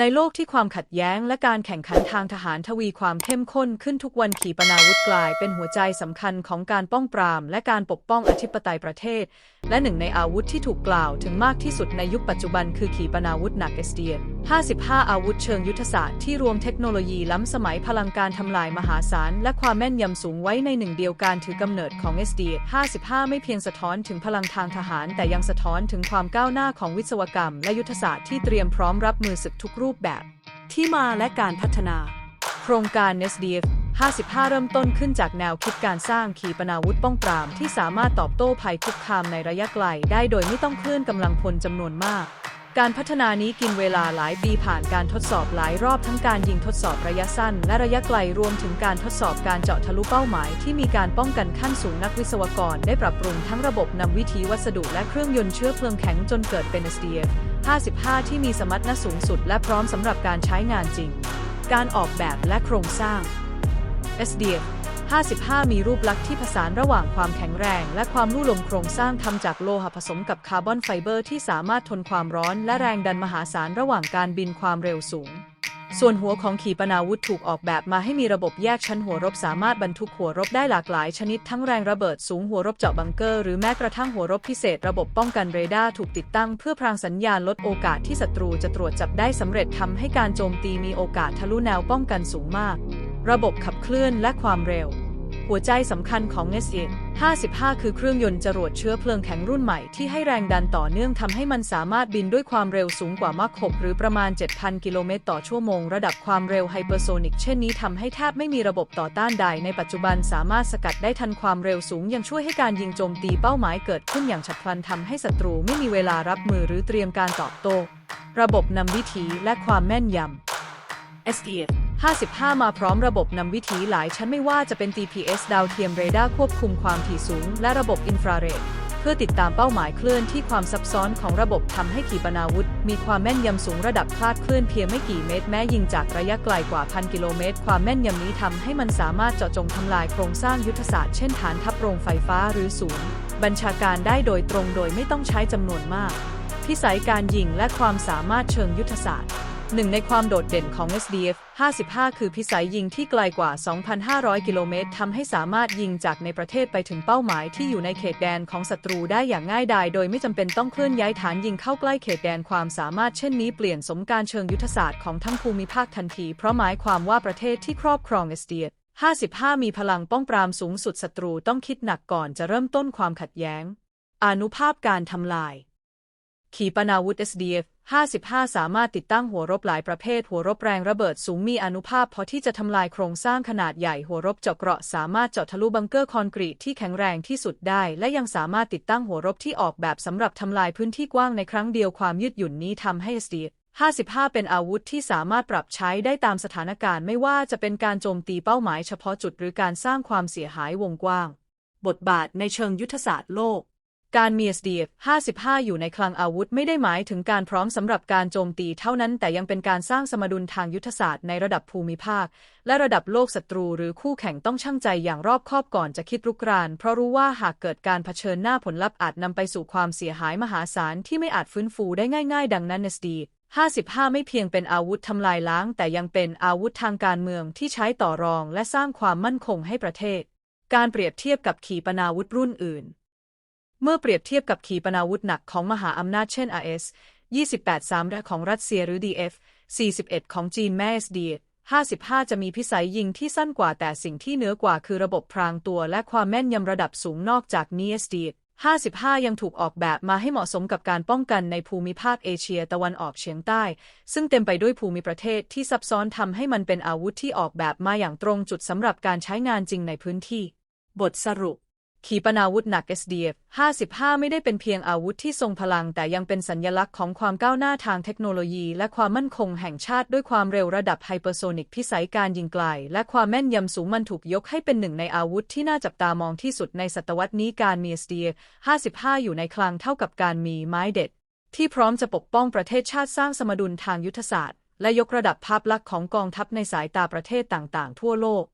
ในโลกที่ความขัดแย้งและการแข่งขันทางทหารทวีความเข้มข้นขึ้นทุกวันขีปนาวุธกลายเป็นหัวใจสำคัญของการป้องปราม และการปกป้องอธิปไตยประเทศ และหนึ่งในอาวุธที่ถูกกล่าวถึงมากที่สุดในยุคปัจจุบันคือขีปนาวุธหนักเอสเดีย 55 อาวุธเชิงยุทธศาสตร์ที่รวมเทคโนโลยีล้ำสมัยพลังการทำลายมหาศาล และความแม่นยำสูงไว้ในหนึ่งเดียวการถือกำเนิดของ SD 55 ไม่เพียงสะท้อนถึงพลังทางทหาร แต่ยังสะท้อนถึงความก้าวหน้าของวิศวกรรม และยุทธศาสตร์ที่เตรียมพร้อมรับมือศึกทุกรูปแบบ ที่มาและการพัฒนา โครงการ SDF 55 เริ่มต้นขึ้นจากแนวคิดการสร้างขีปนาวุธป้องปราม ที่สามารถตอบโต้ภัยคุกคามในระยะไกล ได้โดยไม่ต้องเคลื่อนกำลังพลจำนวนมาก การพัฒนานี้กินเวลาหลายปีผ่านการทดสอบหลายรอบทั้งการยิงทดสอบระยะสั้น และระยะไกลรวมถึงการทดสอบการเจาะทะลุเป้าหมายที่มีการป้องกันขั้นสูงนักวิศวกร ได้ปรับปรุงทั้งระบบนำวิธีวัสดุและเครื่องยนต์เชื้อเพลิงแข็งจนเกิดเป็น SDF 55 ที่มีสมรรถนะสูงสุด และพร้อมสำหรับการใช้งานจริง การออกแบบและโครงสร้าง SDF 55 มีรูปลักษณ์ที่ผสานระหว่างความแข็งแรง และความลู่ลมโครงสร้างทำจากโลหะผสมกับคาร์บอนไฟเบอร์ที่สามารถทนความร้อนและแรงดันมหาศาลระหว่างการบินความเร็วสูง ส่วนหัวของขีปนาวุธถูกออกแบบมาให้มีระบบแยกชั้นหัวรบสามารถบรรทุกหัวรบได้หลากหลายชนิดทั้งแรงระเบิดสูงหัวรบเจาะบังเกอร์หรือแม้กระทั่งหัวรบพิเศษระบบป้องกันเรดาร์ถูกติดตั้งเพื่อพรางสัญญาณลดโอกาสที่ศัตรูจะตรวจจับได้สำเร็จทำให้การโจมตีมีโอกาสทะลุแนวป้องกันสูงมาก ระบบขับเคลื่อนและความเร็ว หัวใจสำคัญของ s อ55 คือเครื่องยนต์จรวดเชื้อเพลิงแข็งรุ่นใหม่ที่ให้แรงดันต่อเนื่องทำให้มันสามารถบินด้วยความเร็วสูงกว่ามาก6หรือประมาณ 7,000 กิโลเมตรต่อชั่วโมง ระดับความเร็วไฮเปอร์โซนิกเช่นนี้ทำให้แทบไม่มีระบบต่อต้านใดในปัจจุบันสามารถสกัดได้ทันความเร็วสูง ยังช่วยให้การยิงโจมตีเป้าหมายเกิดขึ้นอย่างฉับพลันทำให้ศัตรูไม่มีเวลารับมือหรือเตรียมการตอบโต้ระบบนำวิถีและความแม่นยำ SDF 55 มาพร้อมระบบนำวิถีหลายชั้นไม่ว่าจะเป็น GPS ดาวเทียมเรดาร์ควบคุมความถี่สูง และระบบอินฟราเรดเพื่อติดตามเป้าหมายเคลื่อนที่ความซับซ้อนของระบบทำให้ขีปนาวุธ มีความแม่นยำสูงระดับคลาดเคลื่อนเพียงไม่กี่เมตร แม้ยิงจากระยะไกลกว่าพันกิโลเมตร ความแม่นยำนี้ทำให้มันสามารถเจาะจงทำลายโครงสร้างยุทธศาสตร์เช่นฐานทัพโรงไฟฟ้าหรือศูนย์บัญชาการได้โดยตรงโดยไม่ต้องใช้จำนวนมาก พิสัยการยิงและความสามารถเชิงยุทธศาสตร์ หนึ่งในความโดดเด่นของ SDF 55 คือพิสัยยิงที่ไกลกว่า 2,500 กิโลเมตรทำให้สามารถยิงจากในประเทศไปถึงเป้าหมายที่อยู่ในเขตแดนของศัตรูได้อย่างง่ายดาย โดยไม่จำเป็นต้องเคลื่อนย้ายฐานยิงเข้าใกล้เขตแดนความสามารถเช่นนี้เปลี่ยนสมการเชิงยุทธศาสตร์ของทั้งภูมิภาคทันที เพราะหมายความว่าประเทศที่ครอบครอง SDF 55 มีพลังป้องปรามสูงสุดศัตรูต้องคิดหนักก่อนจะเริ่มต้นความขัดแย้ง อนุภาพการทำลาย ขีปนาวุธ SDF 55 สามารถติดตั้งหัวรบหลายประเภท หัวรบแรงระเบิดสูงมีอนุภาพพอที่จะทำลายโครงสร้างขนาดใหญ่หัวรบเจาะเกราะสามารถเจาะทะลุบังเกอร์คอนกรีตที่แข็งแรงที่สุดได้ และยังสามารถติดตั้งหัวรบที่ออกแบบสำหรับทำลายพื้นที่กว้างในครั้งเดียวความยืดหยุ่นนี้ทำให้ SDF-55 เป็นอาวุธที่สามารถปรับใช้ได้ตามสถานการณ์ไม่ว่าจะเป็นการโจมตีเป้าหมายเฉพาะจุดหรือการสร้างความเสียหายวงกว้าง บทบาทในเชิงยุทธศาสตร์โลก การมี SDF 55 อยู่ในคลังอาวุธไม่ได้หมายถึงการพร้อมสำหรับการโจมตีเท่านั้นแต่ยังเป็นการสร้างสมดุลทางยุทธศาสตร์ในระดับภูมิภาค และระดับโลกศัตรูหรือคู่แข่งต้องชั่งใจอย่างรอบคอบก่อนจะคิดรุกราน เพราะรู้ว่าหากเกิดการเผชิญหน้าผลลัพธ์อาจนำไปสู่ความเสียหายมหาศาลที่ไม่อาจฟื้นฟูได้ง่ายๆ ดังนั้น SD 55 ไม่เพียงเป็นอาวุธทำลายล้าง แต่ยังเป็นอาวุธทางการเมืองที่ใช้ต่อรอง และสร้างความมั่นคงให้ประเทศ การเปรียบเทียบกับขีปนาวุธรุ่นอื่น เมื่อเปรียบเทียบกับขีปนาวุธหนักของมหาอำนาจเช่น RS 28 3แของรัสเซียหรือ DF 41 ของจีนแม่ SD 55 จะมีพิสัยยิงที่สั้นกว่าแต่สิ่งที่เหนือกว่าคือระบบพรางตัวและความแม่นยำระดับสูงนอกจากนี้ SD 55 ยังถูกออกแบบมาให้เหมาะสมกับการป้องกันในภูมิภาคเอเชียตะวันออกเฉียงใต้ ซึ่งเต็มไปด้วยภูมิประเทศที่ซับซ้อนทำให้มันเป็นอาวุธที่ออกแบบมาอย่างตรงจุดสำหรับการใช้งานจริงในพื้นที่ บทสรุป ขีปนาวุธหนัก SDF 55 ไม่ได้เป็นเพียงอาวุธที่ทรงพลัง แต่ยังเป็นสัญญลักษณ์ของความก้าวหน้าทางเทคโนโลยี และความมั่นคงแห่งชาติด้วยความเร็วระดับไฮเปอร์โซนิกพิสัยการยิงไกล และความแม่นยำสูงมันถูกยกให้เป็นหนึ่งในอาวุธที่น่าจับตามองที่สุดในศตวรรษนี้การมี SDF 55 อยู่ในคลังเท่ากับการมีไม้เด็ด ที่พร้อมจะปกป้องประเทศชาติสร้างสมดุลทางยุทธศาสตร์ และยกระดับภาพลักษณ์ของกองทัพในสายตาประเทศต่าง ๆ ทั่วโลก